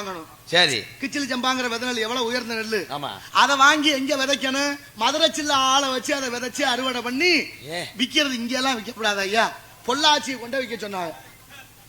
வாங்கணும். சரி. கிச்சிலி சம்பாங்கிற விதை நெல் எவ்வளவு உயர்ந்த நெல்லு? ஆமா. அதை வாங்கி எங்க விதைக்கணும்? மதுரை சில்ல ஆளை வச்சு அதை விதைச்சு அறுவடை பண்ணி? விக்கிறது இங்க எல்லாம் விற்கக்கூடாது ஐயா. பொள்ளாச்சியை கொண்டு வைக்க சொன்னாங்க.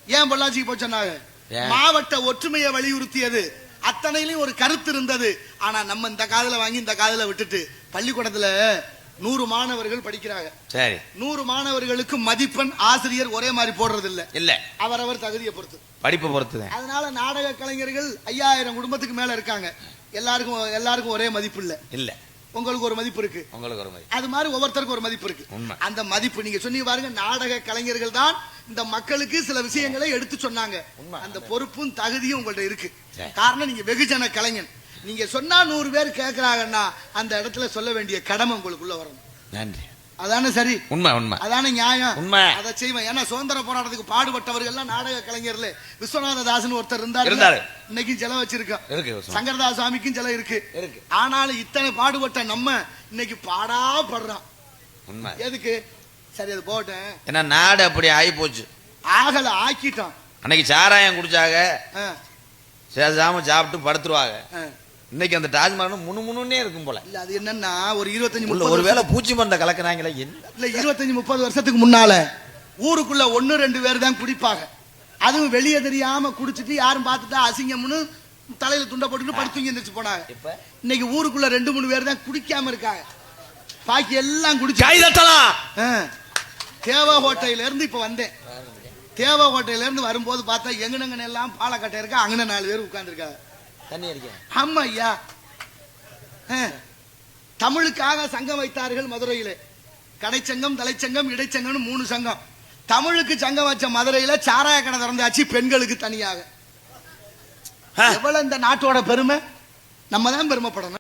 ஏன் பொள்ளாச்சிக்கு போய் சொன்னாங்க? மாவட்ட ஒற்றுமையை வலியுறுத்தியது. அத்தனையிலும் ஒரு கருத்து இருந்தது. ஆனா நம்ம இந்த காதுல வாங்கி இந்த காதுல விட்டுட்டு பள்ளிக்கூடத்துல நூறு மாணவர்கள் படிக்கிறாங்க. சரி. நூறு மாணவர்களுக்கு மதிப்பெண் ஆசிரியர் ஒரே மாதிரி போடுறது இல்ல. இல்ல அவரவர் தகுதியை பொறுத்து. படிப்பை பொறுத்துதான். அதனால நாடக கலைஞர்கள் ஐயாயிரம் குடும்பத்துக்கு மேல இருக்காங்க. எல்லாருக்கும் எல்லாருக்கும் ஒரே மதிப்பு இல்ல. இல்ல. உங்களுக்கு ஒரு மதிப்பு இருக்கு. உங்களுக்கு ஒரு மாதிரி அது மாதிரி ஒவ்வொருத்தருக்கும் ஒரு மதிப்பு இருக்கு. அந்த மதிப்பு நீங்க சொன்னீங்க பாருங்க நாடக கலைஞர்கள் தான் இந்த மக்களுக்கு சில விஷயங்களை எடுத்து சொன்னாங்க. அந்த பொறுப்பும் தகுதியும் உங்கள்ட்ட இருக்கு. காரணம் நீங்க வெகுஜன கலைஞன். நீங்க சொன்னா நூறு பேர் கேக்குறாங்கன்னா அந்த இடத்துல சொல்ல வேண்டிய கடமை உங்களுக்குள்ள வரணும் நன்றி. அதானே சரி? உண்மை உண்மை. அதானே நியாயம்? உண்மை. அதை செய்வேன் ஏன்னா சுதந்திர போராட்டத்துக்கு பாடுபட்டவர்கள் எல்லாம் நாடக கலைஞர்ல. விஸ்வநாத தாசன் ஒருத்தர் இருந்தாரு இருந்தாரு. இன்னைக்கும் செல வச்சிருக்கோம் இருக்கு. சங்கரதாஸ் சுவாமிக்கும் சில இருக்கு. இருக்கு. ஆனாலும் இத்தனை பாடுபட்ட நம்ம இன்னைக்கு பாடா படுறோம் உண்மை. எதுக்கு? சரி அது போட்டேன் ஏன்னா நாடு அப்படி ஆகி போச்சு ஆகல ஆக்கிட்டோம் அன்னைக்கு சாராயம் குடிச்சாங்க சேசாம சாப்பிட்டு படுத்துருவாங்க. இன்னைக்கு அந்த தாஜ்மஹால் முன்னு முன்னுன்னே இருக்கும் போல. இல்ல அது என்னன்னா ஒரு இருபத்தஞ்சு ஒருவேளை பூச்சி மருந்த கலக்குறாங்களே இல்ல இருபத்தஞ்சு முப்பது வருஷத்துக்கு முன்னால ஊருக்குள்ள ஒன்னு ரெண்டு பேர் தான் குடிப்பாங்க. அதுவும் வெளியே தெரியாம குடிச்சிட்டு யாரும் பார்த்துட்டா அசிங்கம்னு தலையில துண்டை போட்டுட்டு படுத்து எந்திரிச்சு போனாங்க. இப்ப? இன்னைக்கு ஊருக்குள்ள ரெண்டு மூணு பேர் தான் குடிக்காம இருக்காங்க. பாக்கி எல்லாம் குடிச்சு. தேவா ஹோட்டையில இருந்து இப்ப வந்தேன். தேவா ஹோட்டையில இருந்து வரும்போது பார்த்தா எங்கனங்கன எல்லாம் பாலக்கட்டை இருக்கா அங்கன நாலு பேர் உட்கார்ந்துருக்காங்க. தண்ணி அடிக்க ஆமா ஐயா ஆ. தமிழுக்காக சங்கம் வைத்தார்கள் மதுரையிலே. கடைச்சங்கம் தலைச்சங்கம் இடைச்சங்கம்னு மூணு சங்கம். தமிழுக்கு சங்கம் வச்ச மதுரையில சாராய கடை திறந்தாச்சு பெண்களுக்கு தனியாக. எவ்வளவு இந்த நாட்டோட பெருமை? நம்ம தான் பெருமைப்படணும்.